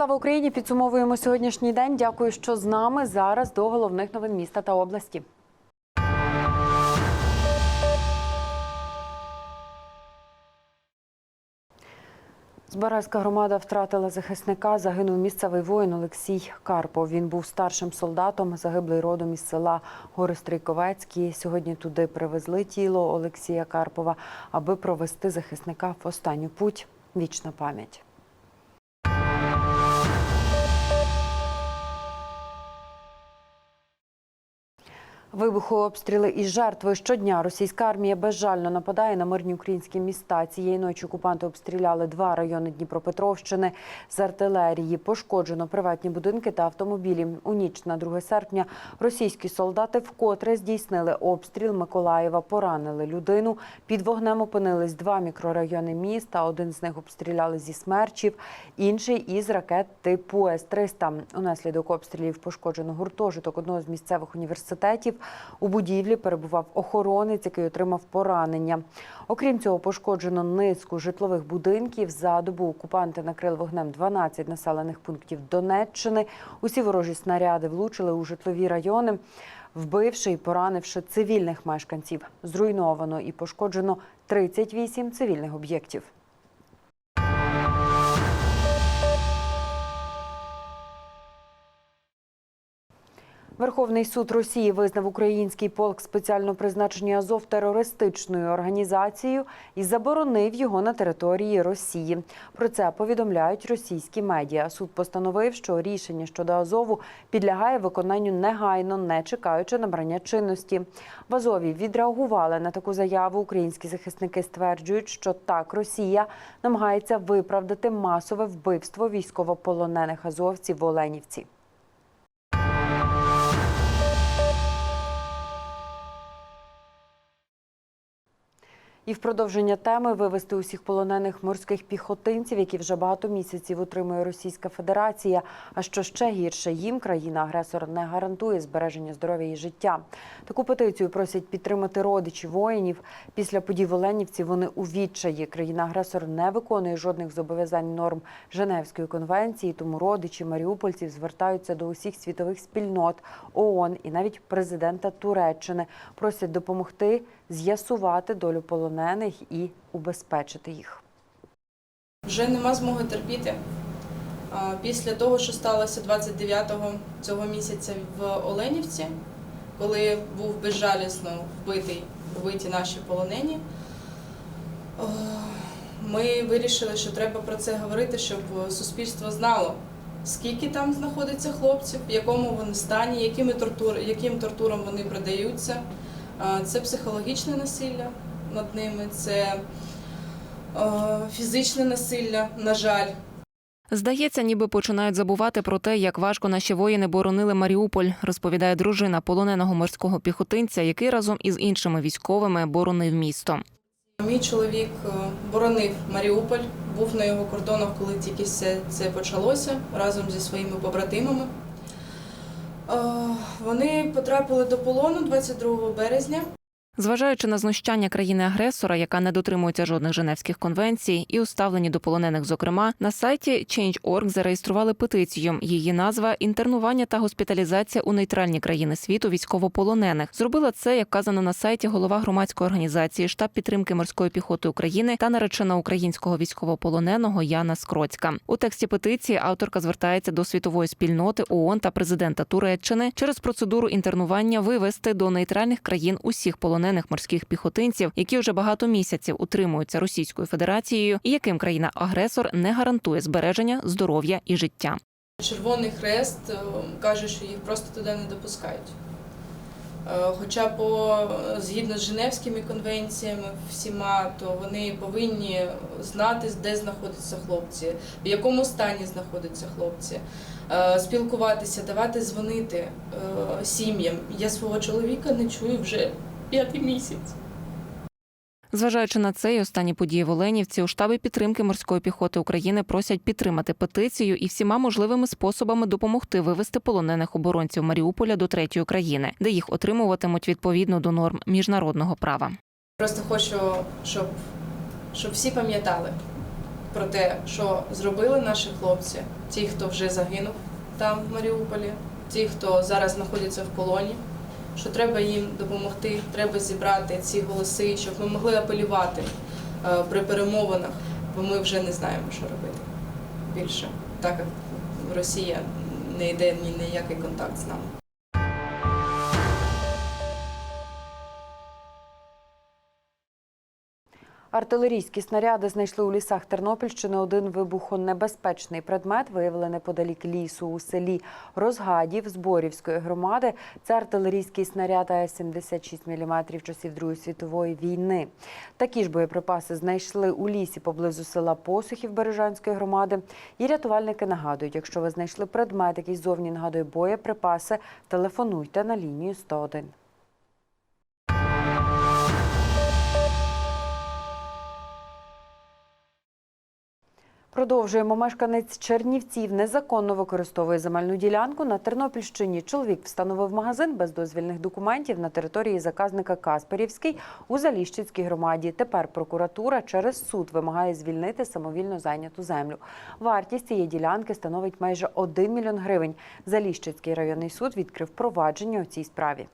Слава Україні! Підсумовуємо сьогоднішній день. Дякую, що з нами зараз до головних новин міста та області. Збаразька громада втратила захисника. Загинув місцевий воїн Олексій Карпов. Він був старшим солдатом, загиблий родом із села Гори Стрійковецькі. Сьогодні туди привезли тіло Олексія Карпова, аби провести захисника в останню путь. Вічна пам'ять. Вибухи, обстріли і жертви щодня. Російська армія безжально нападає на мирні українські міста. Цієї ночі окупанти обстріляли два райони Дніпропетровщини з артилерії. Пошкоджено приватні будинки та автомобілі. У ніч на 2 серпня російські солдати вкотре здійснили обстріл Миколаєва. Поранили людину. Під вогнем опинились два мікрорайони міста. Один з них обстріляли зі смерчів, інший із ракет типу С-300. Унаслідок обстрілів пошкоджено гуртожиток одного з місцевих університетів. У будівлі перебував охоронець, який отримав поранення. Окрім цього, пошкоджено низку житлових будинків. За добу окупанти накрили вогнем 12 населених пунктів Донеччини. Усі ворожі снаряди влучили у житлові райони, вбивши і поранивши цивільних мешканців. Зруйновано і пошкоджено 38 цивільних об'єктів. Верховний суд Росії визнав український полк спеціального призначення Азов терористичною організацією і заборонив його на території Росії. Про це повідомляють російські медіа. Суд постановив, що рішення щодо Азову підлягає виконанню негайно, не чекаючи набрання чинності. В Азові відреагували на таку заяву. Українські захисники стверджують, що так Росія намагається виправдати масове вбивство військовополонених азовців в Оленівці. І в продовження теми вивести усіх полонених морських піхотинців, які вже багато місяців утримує Російська Федерація. А що ще гірше, їм країна-агресор не гарантує збереження здоров'я і життя. Таку петицію просять підтримати родичі воїнів. Після подій в Оленівці вони у відчаї. Країна-агресор не виконує жодних зобов'язань норм Женевської конвенції. Тому родичі маріупольців звертаються до усіх світових спільнот ООН і навіть президента Туреччини. Просять допомогти з'ясувати долю полонених і убезпечити їх. Вже нема змоги терпіти. Після того, що сталося 29-го цього місяця в Оленівці, коли був безжалісно вбитий, вбиті наші полонені, ми вирішили, що треба про це говорити, щоб суспільство знало, скільки там знаходиться хлопців, в якому вони стані, якими тортур, яким тортурам вони продаються. Це психологічне насилля над ними, це фізичне насилля, на жаль. Здається, ніби починають забувати про те, як важко наші воїни боронили Маріуполь, розповідає дружина полоненого морського піхотинця, який разом із іншими військовими боронив місто. Мій чоловік е, боронив Маріуполь, був на його кордонах, коли тільки все це почалося разом зі своїми побратимами. Е, Вони потрапили до полону 22 березня. Зважаючи на знущання країни-агресора, яка не дотримується жодних женевських конвенцій, і уставлені до полонених, зокрема, на сайті Change.org зареєстрували петицію. Її назва інтернування та госпіталізація у нейтральні країни світу військовополонених. Зробила це, як казано на сайті, голова громадської організації штаб підтримки морської піхоти України та наречена українського військовополоненого Яна Скроцька. У тексті петиції авторка звертається до світової спільноти ООН та президента Туреччини через процедуру інтернування вивести до нейтральних країн усіх полонених морських піхотинців, які вже багато місяців утримуються Російською Федерацією, і яким країна-агресор не гарантує збереження здоров'я і життя. Червоний хрест е, каже, що їх просто туди не допускають. Е, Хоча по згідно з Женевськими конвенціями всіма, то вони повинні знати, де знаходяться хлопці, в якому стані знаходяться хлопці, е, спілкуватися, давати дзвонити сім'ям. Я свого чоловіка не чую вже п'ятий місяць. Зважаючи на це і останні події в Оленівці, у штабі підтримки морської піхоти України просять підтримати петицію і всіма можливими способами допомогти вивести полонених оборонців Маріуполя до третьої країни, де їх отримуватимуть відповідно до норм міжнародного права. Просто хочу, щоб, щоб всі пам'ятали, про те, що зробили наші хлопці, ті, хто вже загинув там в Маріуполі, ті, хто зараз знаходяться в полоні. Що треба їм допомогти, треба зібрати ці голоси, щоб ми могли апелювати е, при перемовинах, бо ми вже не знаємо, що робити більше, так як Росія не йде ні на який контакт з нами. Артилерійські снаряди знайшли у лісах Тернопільщини один вибухонебезпечний предмет, виявили неподалік лісу у селі Розгадів Зборівської громади. Це артилерійський снаряд АЕС-76 мм часів Другої світової війни. Такі ж боєприпаси знайшли у лісі поблизу села Посухів Бережанської громади. І рятувальники нагадують, якщо ви знайшли предмет, який зовні нагадує боєприпаси, телефонуйте на лінію 101. Продовжуємо. Мешканець Чернівців незаконно використовує земельну ділянку на Тернопільщині. Чоловік встановив магазин без дозвільних документів на території заказника Касперівський у Заліщицькій громаді. Тепер прокуратура через суд вимагає звільнити самовільно зайняту землю. Вартість цієї ділянки становить майже 1 мільйон гривень. Заліщицький районний суд відкрив провадження у цій справі.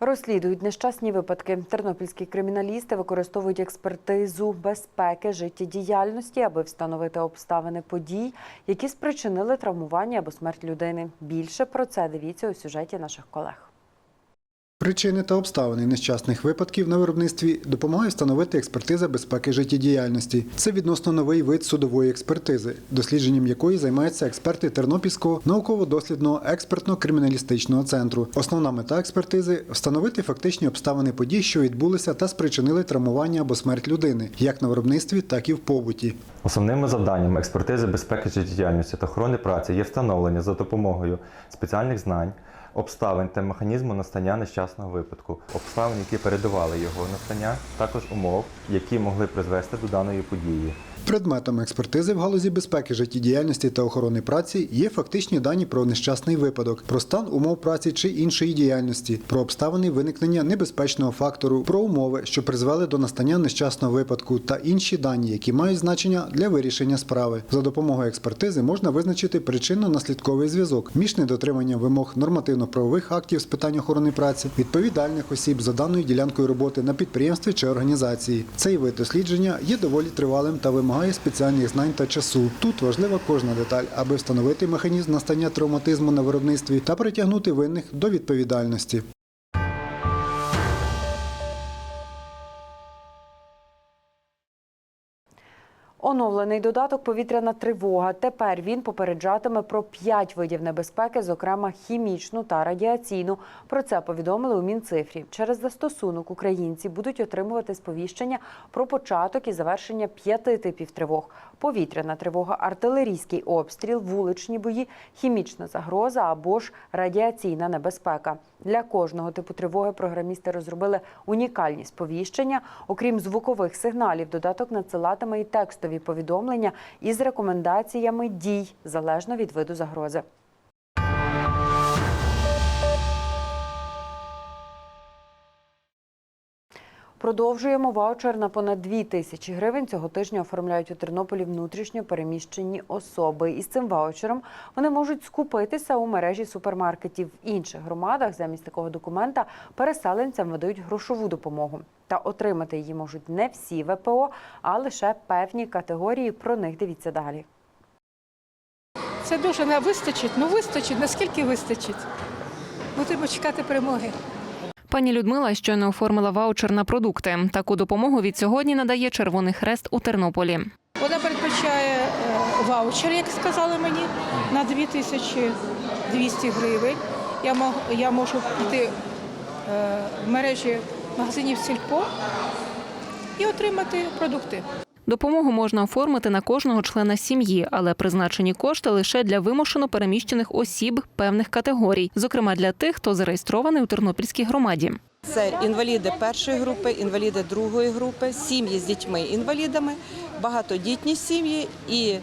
Розслідують нещасні випадки. Тернопільські криміналісти використовують експертизу безпеки життєдіяльності, аби встановити обставини подій, які спричинили травмування або смерть людини. Більше про це дивіться у сюжеті наших колег. Причини та обставини нещасних випадків на виробництві допомагає встановити експертиза безпеки життєдіяльності. Це відносно новий вид судової експертизи, дослідженням якої займаються експерти Тернопільського науково-дослідного експертно-криміналістичного центру. Основна мета експертизи встановити фактичні обставини подій, що відбулися та спричинили травмування або смерть людини, як на виробництві, так і в побуті. Основними завданнями експертизи безпеки життєдіяльності та охорони праці є встановлення за допомогою спеціальних знань, обставин та механізму настання нещасного випадку, обставин, які передували його настання, також умов, які могли призвести до даної події. Предметом експертизи в галузі безпеки життєдіяльності та охорони праці є фактичні дані про нещасний випадок, про стан умов праці чи іншої діяльності, про обставини виникнення небезпечного фактору, про умови, що призвели до настання нещасного випадку, та інші дані, які мають значення для вирішення справи. За допомогою експертизи можна визначити причинно-наслідковий зв'язок між недотриманням вимог нормативно-правових актів з питань охорони праці, відповідальних осіб за даною ділянкою роботи на підприємстві чи організації. Цей вид дослідження є доволі тривалим та вимагає спеціальних знань та часу. Тут важлива кожна деталь, аби встановити механізм настання травматизму на виробництві та притягнути винних до відповідальності. Оновлений додаток повітряна тривога. Тепер він попереджатиме про п'ять видів небезпеки, зокрема хімічну та радіаційну. Про це повідомили у Мінцифрі. Через застосунок українці будуть отримувати сповіщення про початок і завершення п'яти типів тривог: повітряна тривога, артилерійський обстріл, вуличні бої, хімічна загроза або ж радіаційна небезпека. Для кожного типу тривоги програмісти розробили унікальні сповіщення. Окрім звукових сигналів, додаток надсилатиме і текстові повідомлення із рекомендаціями дій залежно від виду загрози. Продовжуємо ваучер на понад 2 тисячі гривень. Цього тижня оформляють у Тернополі внутрішньо переміщені особи. Із цим ваучером вони можуть скупитися у мережі супермаркетів в інших громадах. Замість такого документа переселенцям видають грошову допомогу. Та отримати її можуть не всі ВПО, а лише певні категорії. Про них дивіться далі. Це дуже не вистачить. Ну вистачить. Наскільки вистачить? Будемо чекати перемоги. Пані Людмила щойно оформила ваучер на продукти. Таку допомогу від сьогодні надає Червоний Хрест у Тернополі. Вона передбачає е, ваучер, як сказали мені, на 2200 гривень. Я, я можу піти е, в мережі магазинів Сільпо і отримати продукти. Допомогу можна оформити на кожного члена сім'ї, але призначені кошти лише для вимушено переміщених осіб певних категорій, зокрема для тих, хто зареєстрований у Тернопільській громаді. Це інваліди першої групи, інваліди другої групи, сім'ї з дітьми-інвалідами, багатодітні сім'ї і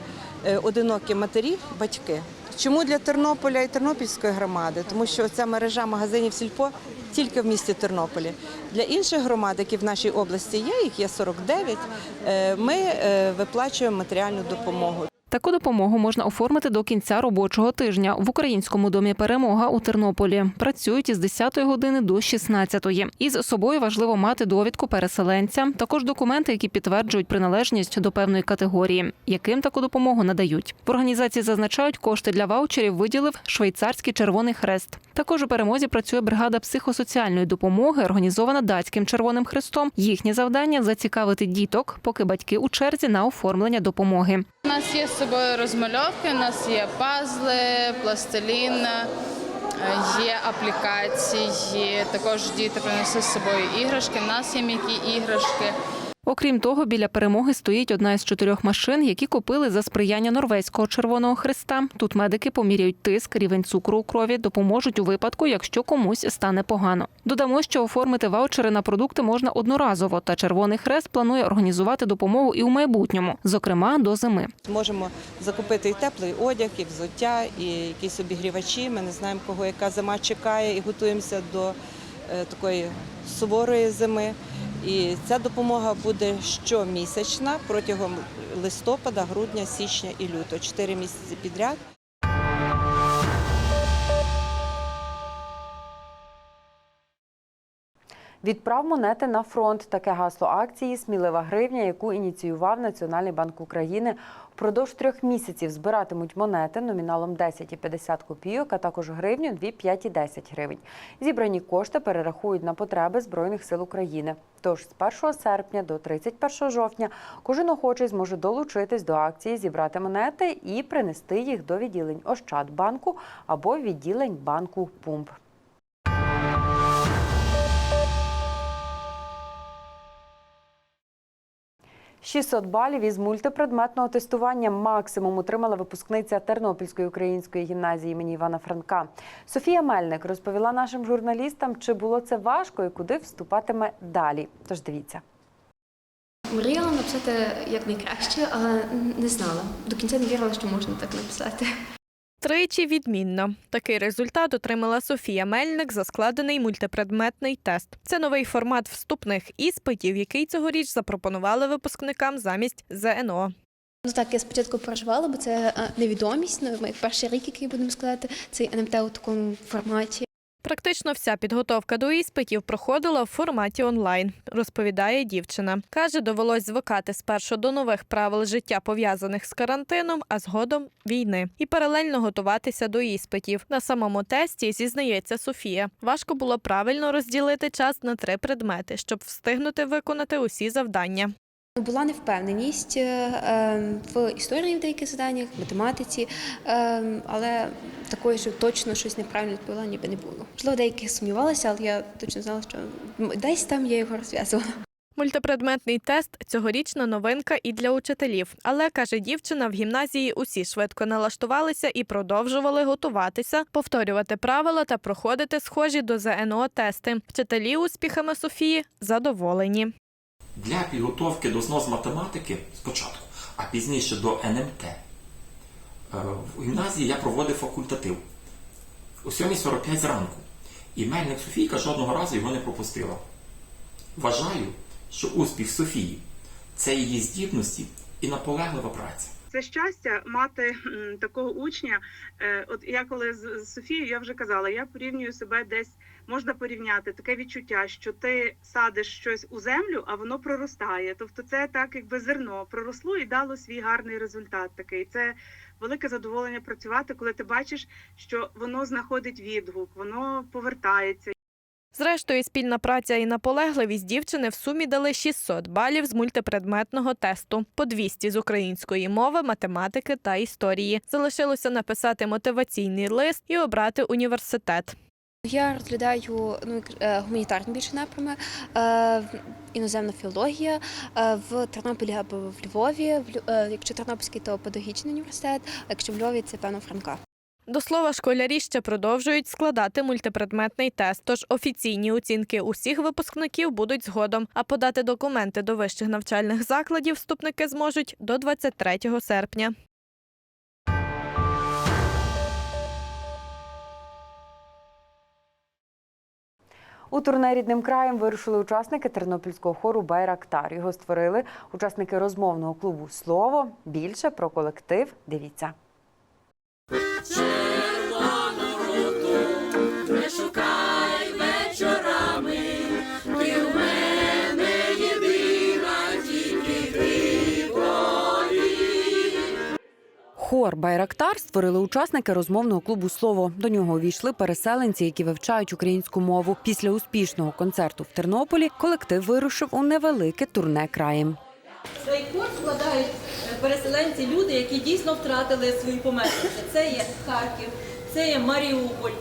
е, одинокі матері, батьки. Чому для Тернополя і Тернопільської громади? Тому що ця мережа магазинів сільпо тільки в місті Тернополі. Для інших громад, які в нашій області є, їх є 49, е, ми е, виплачуємо матеріальну допомогу. Таку допомогу можна оформити до кінця робочого тижня в українському домі Перемога у Тернополі. Працюють із 10 години до 16. Із собою важливо мати довідку переселенця, також документи, які підтверджують приналежність до певної категорії, яким таку допомогу надають. В організації зазначають, кошти для ваучерів виділив швейцарський Червоний Хрест. Також у перемозі працює бригада психосоціальної допомоги, організована датським Червоним Хрестом. Їхнє завдання зацікавити діток, поки батьки у черзі на оформлення допомоги. У нас є з собою розмальовки, у нас є пазли, пластилін, е, є аплікації. Також діти принесли з собою іграшки. У нас є м'які іграшки. Окрім того, біля перемоги стоїть одна із чотирьох машин, які купили за сприяння Норвезького Червоного Христа. Тут медики поміряють тиск, рівень цукру у крові, допоможуть у випадку, якщо комусь стане погано. Додамо, що оформити ваучери на продукти можна одноразово, та Червоний Хрест планує організувати допомогу і у майбутньому, зокрема до зими. Можемо закупити і теплий одяг, і взуття, і якісь обігрівачі. Ми не знаємо, кого яка зима чекає, і готуємося до е, такої суворої зими. І ця допомога буде щомісячна протягом листопада, грудня, січня і лютого. Чотири місяці підряд. Відправ монети на фронт. Таке гасло акції Смілива гривня, яку ініціював Національний банк України. Впродовж трьох місяців збиратимуть монети номіналом 10 і 50 копійок, а також гривню 2, 5 і 10 гривень. Зібрані кошти перерахують на потреби Збройних сил України. Тож з 1 серпня до 31 жовтня кожен охочий зможе долучитись до акції, зібрати монети і принести їх до відділень Ощадбанку або відділень банку Пумп. – 600 балів із мультипредметного тестування максимум отримала випускниця Тернопільської української гімназії імені Івана Франка. Софія Мельник розповіла нашим журналістам, чи було це важко і куди вступатиме далі. Тож дивіться. Мріяла написати як найкраще, але не знала. До кінця не вірила, що можна так написати. Тричі відмінно. Такий результат отримала Софія Мельник за складений мультипредметний тест. Це новий формат вступних іспитів, який цьогоріч запропонували випускникам замість ЗНО. Ну так, я спочатку переживала, бо це е, невідомість. Ну, перший рік, який будемо складати, цей НМТ у такому форматі. Практично вся підготовка до іспитів проходила в форматі онлайн, розповідає дівчина. Каже, довелось звикати спершу до нових правил життя, пов'язаних з карантином, а згодом війни, і паралельно готуватися до іспитів. На самому тесті зізнається Софія. Важко було правильно розділити час на три предмети, щоб встигнути виконати усі завдання. Була невпевненість е, е, в історії в деяких заданнях, в математиці, е, але такої, що точно щось неправильно відповіла, ніби не було. Можливо, деяких сумнівалася, але я точно знала, що десь там я його розв'язувала. Мультипредметний тест цьогорічна новинка і для учителів. Але каже дівчина, в гімназії усі швидко налаштувалися і продовжували готуватися, повторювати правила та проходити схожі до ЗНО тести. Вчителі успіхами Софії задоволені. Для підготовки до ЗНО з математики спочатку, а пізніше до НМТ. е, В гімназії я проводив факультатив о 7.45 зранку. І Мельник Софійка жодного разу його не пропустила. Вважаю, що успіх Софії це її здібності і наполеглива праця. Це щастя мати такого учня. Е, От я коли з Софією я вже казала, я порівнюю себе десь можна порівняти таке відчуття, що ти садиш щось у землю, а воно проростає. Тобто, це так, якби зерно проросло і дало свій гарний результат. Такий це велике задоволення працювати, коли ти бачиш, що воно знаходить відгук, воно повертається. Зрештою, спільна праця і наполегливість дівчини в сумі дали 600 балів з мультипредметного тесту, по 200 з української мови, математики та історії. Залишилося написати мотиваційний лист і обрати університет. Я розглядаю ну, е, гуманітарні більше напрями, е, іноземна філологія е, в Тернополі або в Львові. Якщо Тернопільський, то педагогічний університет, а якщо в Львові, це певно Франка. До слова, школярі ще продовжують складати мультипредметний тест, тож офіційні оцінки усіх випускників будуть згодом. А подати документи до вищих навчальних закладів вступники зможуть до 23 серпня. У турне рідним краєм вирушили учасники тернопільського хору Байрактар. Його створили учасники розмовного клубу Слово. Більше про колектив. Дивіться. Хор Байрактар створили учасники розмовного клубу Слово. До нього увійшли переселенці, які вивчають українську мову. Після успішного концерту в Тернополі колектив вирушив у невелике турне краєм. Цей курс складають е, переселенці, люди, які дійсно втратили свої помешкання. Це є Харків, це є Маріуполь,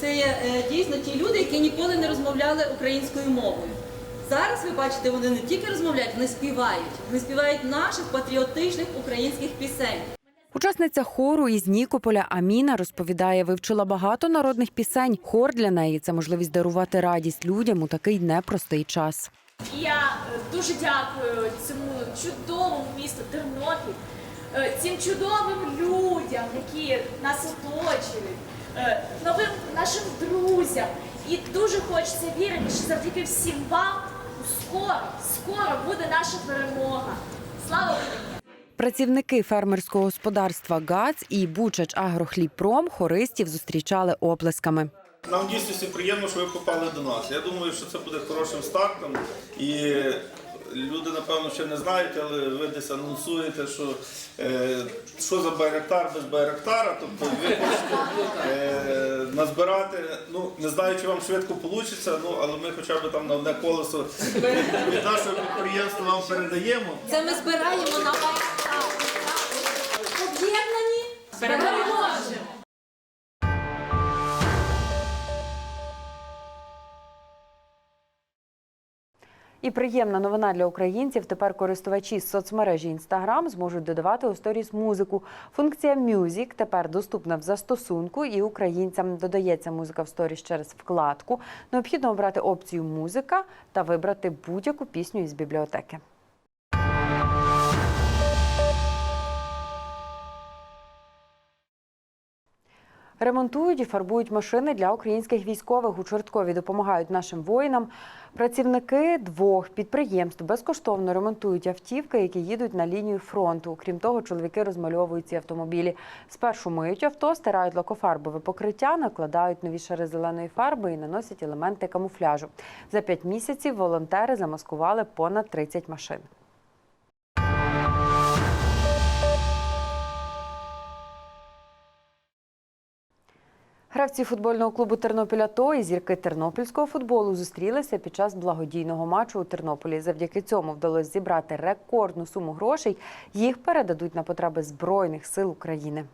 це є е, дійсно ті люди, які ніколи не розмовляли українською мовою. Зараз ви бачите, вони не тільки розмовляють, вони співають. Вони співають наших патріотичних українських пісень. Учасниця хору із Нікополя Аміна розповідає, вивчила багато народних пісень. Хор для неї це можливість дарувати радість людям у такий непростий час. Я е, дуже дякую цьому чудовому місту Тернопіль, е, цим чудовим людям, які нас оточують, е, новим нашим друзям. І дуже хочеться вірити, що завдяки всім вам скоро, скоро буде наша перемога. Слава Україні! Працівники фермерського господарства ГАЦ і Бучач Агрохлібпром хористів зустрічали оплесками. Нам дійсно приємно, що ви попали до нас. Я думаю, що це буде хорошим стартом. І люди, напевно, ще не знають, але ви десь анонсуєте, що, е, що за байрактар без байрактара. Тобто ви хочете е, назбирати, ну не знаю, чи вам швидко вийде, ну, але ми хоча б там на одне колесо від нашого підприємства вам передаємо. Це ми збираємо на об'єднані переможемо. І приємна новина для українців. Тепер користувачі соцмережі Instagram зможуть додавати у сторіс музику. Функція Music тепер доступна в застосунку, і українцям додається музика в сторіс через вкладку. Необхідно обрати опцію музика та вибрати будь-яку пісню із бібліотеки. Ремонтують і фарбують машини для українських військових. У Чорткові допомагають нашим воїнам. Працівники двох підприємств безкоштовно ремонтують автівки, які їдуть на лінію фронту. Крім того, чоловіки розмальовують ці автомобілі. Спершу миють авто, стирають лакофарбове покриття, накладають нові шари зеленої фарби і наносять елементи камуфляжу. За п'ять місяців волонтери замаскували понад 30 машин. Гравці футбольного клубу Тернопіля ТО і зірки тернопільського футболу зустрілися під час благодійного матчу у Тернополі. Завдяки цьому вдалося зібрати рекордну суму грошей. Їх передадуть на потреби Збройних сил України.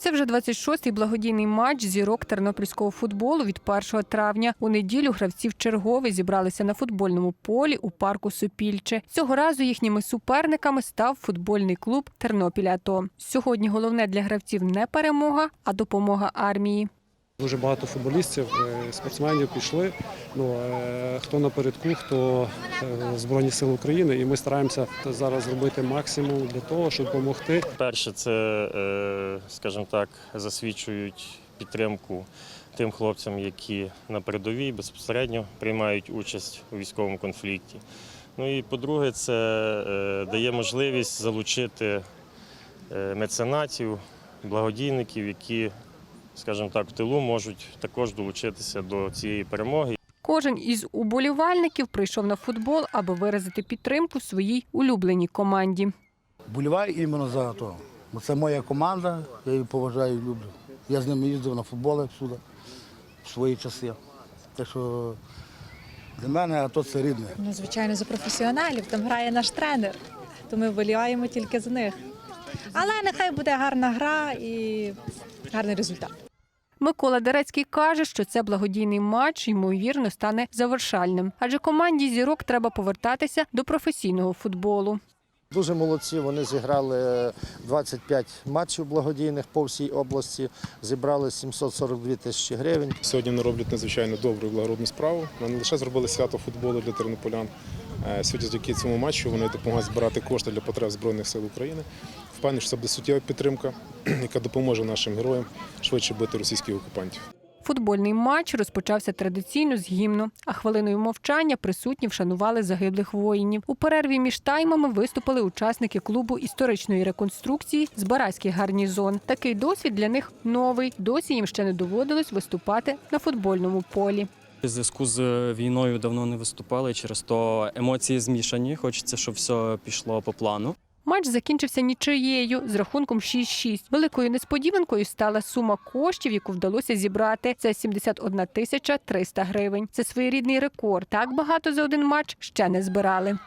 Це вже 26-й благодійний матч зірок тернопільського футболу від 1 травня. У неділю гравці в чергове зібралися на футбольному полі у парку Супільче. Цього разу їхніми суперниками став футбольний клуб Тернопіль АТО. Сьогодні головне для гравців не перемога, а допомога армії. Дуже багато футболістів, е, спортсменів пішли. Ну, е, хто напередку, хто е, Збройні Сили України, і ми стараємося зараз зробити максимум для того, щоб допомогти. Перше, це, скажімо так, засвідчують підтримку тим хлопцям, які на передовій безпосередньо приймають участь у військовому конфлікті. Ну і по-друге, це дає можливість залучити меценатів, благодійників, які, скажімо так, в тилу можуть також долучитися до цієї перемоги. Кожен із уболівальників прийшов на футбол, аби виразити підтримку своїй улюбленій команді. Боліваю іменно за АТО. Бо це моя команда, я її поважаю і люблю. Я з ними їздив на футбол всюди в свої часи. Так що для мене АТО це рідне. Ну, звичайно, за професіоналів. Там грає наш тренер, то ми вболіваємо тільки за них. Але нехай буде гарна гра і гарний результат. Микола Дерецький каже, що це благодійний матч ймовірно стане завершальним, адже команді зірок треба повертатися до професійного футболу. Дуже молодці. Вони зіграли 25 матчів благодійних по всій області, зібрали 742 тисячі гривень. Сьогодні вони роблять надзвичайно добру і благородну справу. Вони не лише зробили свято футболу для тернополян. е, Сьогодні завдяки цьому матчу вони допомагають збирати кошти для потреб Збройних сил України. Впевнений, що це буде суттєва підтримка, яка допоможе нашим героям швидше бити російських окупантів. Футбольний матч розпочався традиційно з гімну, а хвилиною мовчання присутні вшанували загиблих воїнів. У перерві між таймами виступили учасники клубу історичної реконструкції Збаразький гарнізон. Такий досвід для них новий. Досі їм ще не доводилось виступати на футбольному полі. У зв'язку з війною давно не виступали, через то емоції змішані. Хочеться, щоб все пішло по плану. Матч закінчився нічиєю з рахунком 6-6. Великою несподіванкою стала сума коштів, яку вдалося зібрати. Це 71 тисяча 300 гривень. Це своєрідний рекорд. Так багато за один матч ще не збирали.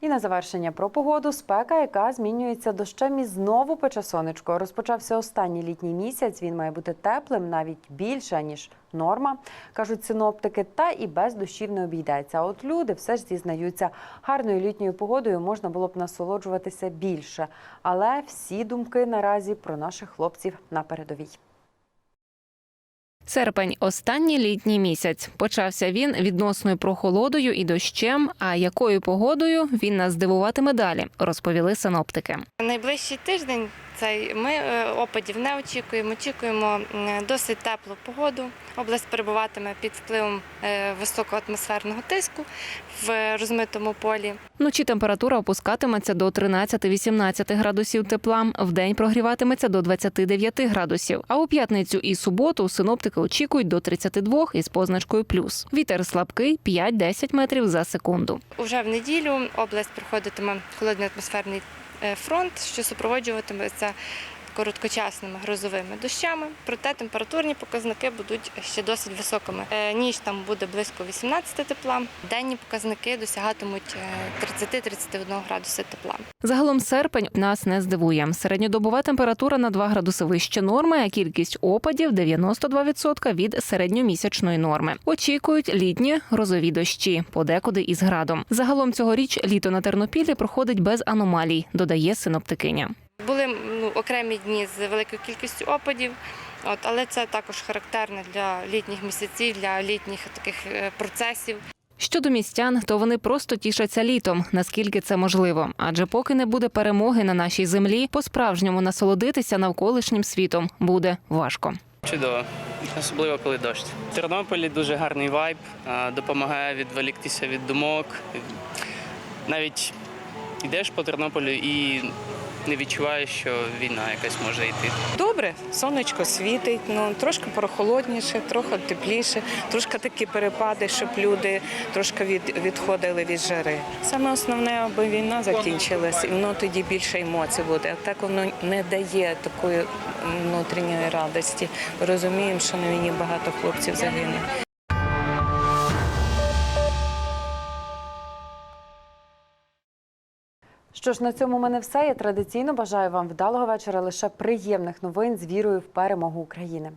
І на завершення про погоду спека, яка змінюється дощем і знову пече сонечко. Розпочався останній літній місяць. Він має бути теплим, навіть більше ніж норма, кажуть синоптики. Та і без дощів не обійдеться. От люди все ж зізнаються, гарною літньою погодою можна було б насолоджуватися більше. Але всі думки наразі про наших хлопців на передовій. Серпень останній літній місяць. Почався він відносною прохолодою і дощем. А якою погодою він нас здивуватиме далі, розповіли синоптики. Найближчий тиждень цей ми е, опадів не очікуємо. Очікуємо досить теплу погоду. Область перебуватиме під впливом е, високого атмосферного тиску в розмитому полі. Вночі температура опускатиметься до 13-18 градусів тепла. Вдень прогріватиметься до 29 градусів. А у п'ятницю і суботу синоптики очікують до 32 із позначкою плюс. Вітер слабкий 5-10 метрів за секунду. Уже в неділю область проходитиме холодний атмосферний фронт, що супроводжуватиметься короткочасними грозовими дощами. Проте температурні показники будуть ще досить високими. Е, Ніч там буде близько 18 тепла. Денні показники досягатимуть е, 30-31 градуси тепла. Загалом серпень нас не здивує. Середньодобова температура на 2 градуси вище норми, а кількість опадів 92% від середньомісячної норми. Очікують літні грозові дощі, подекуди із градом. Загалом цьогоріч літо на Тернопіллі проходить без аномалій, додає синоптикиня. Були ну, окремі дні з великою кількістю опадів, от, але це також характерно для літніх місяців, для літніх таких е, процесів. Щодо містян, то вони просто тішаться літом, наскільки це можливо. Адже поки не буде перемоги на нашій землі, по-справжньому насолодитися навколишнім світом буде важко. Чудово, особливо коли дощ. В Тернополі дуже гарний вайб, допомагає відволіктися від думок. Навіть йдеш по Тернополю і не відчуваєш, що війна якась може йти. Добре, сонечко світить, ну трошки прохолодніше, трохи тепліше, трошки такі перепади, щоб люди трошки від, відходили від жари. Саме основне, аби війна закінчилась, і воно тоді більше емоцій буде. А так воно не дає такої внутрішньої радості. Розуміємо, що на війні багато хлопців загине. Що ж, на цьому в мене все. Я традиційно бажаю вам вдалого вечора, лише приємних новин з вірою в перемогу України.